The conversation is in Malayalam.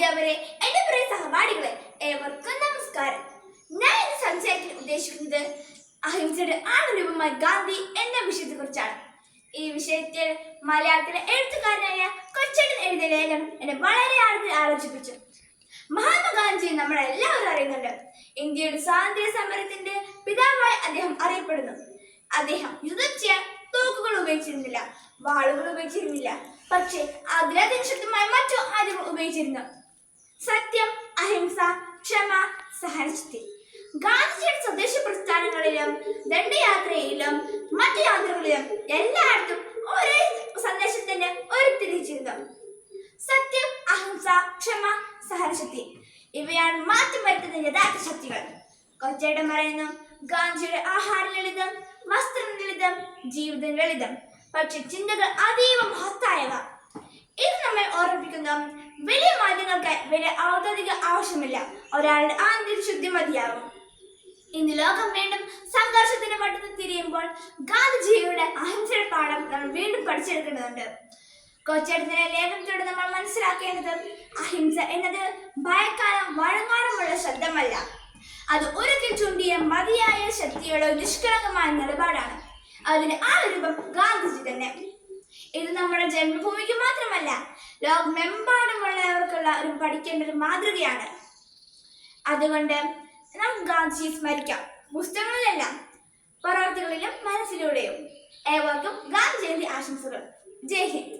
അധ്യാപകരെ എന്റെ പ്രിയ സഹപാഠികളെ ഏവർക്കും നമസ്കാരം. ഞാൻ ഇന്ന് സംസാരിക്കാൻ ഉദ്ദേശിക്കുന്നത് അഹിംസയുടെ ആണുരൂപമായി ഗാന്ധി എന്ന വിഷയത്തെ കുറിച്ചാണ് ഈ വിഷയത്തിൽ മലയാളത്തിലെ എഴുത്തുകാരനായ കൊച്ചേട്ടൻ എഴുതിയ ലേഖനം എന്നെ വളരെ ആഴത്തിൽ ആലോചിപ്പിച്ചു. മഹാത്മാഗാന്ധി നമ്മളെല്ലാവരും അറിയുന്നുണ്ട്. ഇന്ത്യയുടെ സ്വാതന്ത്ര്യ സമരത്തിന്റെ പിതാവായി അദ്ദേഹം അറിയപ്പെടുന്നു. അദ്ദേഹം യുദ്ധം ചെയ്യാൻ തോക്കുകൾ ഉപയോഗിച്ചിരുന്നില്ല വാളുകൾ ഉപയോഗിച്ചിരുന്നില്ല. പക്ഷേ അതിലധികം ശക്തമായ മറ്റു ആയുധങ്ങൾ ഉപയോഗിച്ചിരുന്നു. സത്യം അഹിംസ ക്ഷമ സഹനശക്തി. ഗാന്ധിജിയുടെ സ്വദേശ പ്രസ്ഥാനങ്ങളിലും ദണ്ഡയാത്രയിലും മറ്റു യാത്രകളിലും എല്ലായിടത്തും ഒരേ സന്ദേശത്തിന്റെ ഒരു തിരിച്ചിരുന്നു സത്യം അഹിംസ ക്ഷമ സഹനശക്തി ഇവയാണ് മാറ്റം വരുത്തുന്ന യഥാർത്ഥ ശക്തികൾ. കൊച്ചയുടെ പറയുന്നു ഗാന്ധിയുടെ ആഹാര ലളിതം വസ്ത്രം ലളിതം ജീവിതം ലളിതം. പക്ഷെ ചിന്തകൾ അതീവ മഹത്തായവ. വലിയ ഔദ്യോഗിക ആവശ്യമില്ല. ഒരാളുടെ ആന്തരിക ശുദ്ധി മതിയാകും. ഇന്ന് ലോകം വീണ്ടും സംഘർഷത്തിന് വട്ടത്തിൽ തിരിയുമ്പോൾ ഗാന്ധിജിയുടെ അഹിംസയുടെ പാഠം നമ്മൾ വീണ്ടും പഠിച്ചെടുക്കേണ്ടതുണ്ട്. കൊച്ചെടുത്തിനെ ലേഖനത്തിലൂടെ നമ്മൾ മനസ്സിലാക്കേണ്ടത് അഹിംസ എന്നത് ഭയക്കാലം വഴങ്ങാറുമുള്ള ശബ്ദമല്ല. അത് ഒരു ചൂണ്ടിയ മതിയായ ശക്തിയുടെ നിഷ്കളങ്കമായ നിലപാടാണ്. അതിന് ആ രൂപം ഗാന്ധിജി തന്നെ. ഇത് നമ്മുടെ ജന്മഭൂമിക്ക് മാത്രമല്ല ലോകമെമ്പാടുമുള്ളവർക്കുള്ള ഒരു പഠിക്കേണ്ട ഒരു മാതൃകയാണ്. അതുകൊണ്ട് നമുക്ക് ഗാന്ധിജിയെ സ്മരിക്കാം. പുസ്തകങ്ങളിലെല്ലാം പ്രവർത്തികളിലും മനസ്സിലൂടെയും ഏവർക്കും ഗാന്ധിജയന്തി ആശംസകൾ. ജയ് ഹിന്ദ്.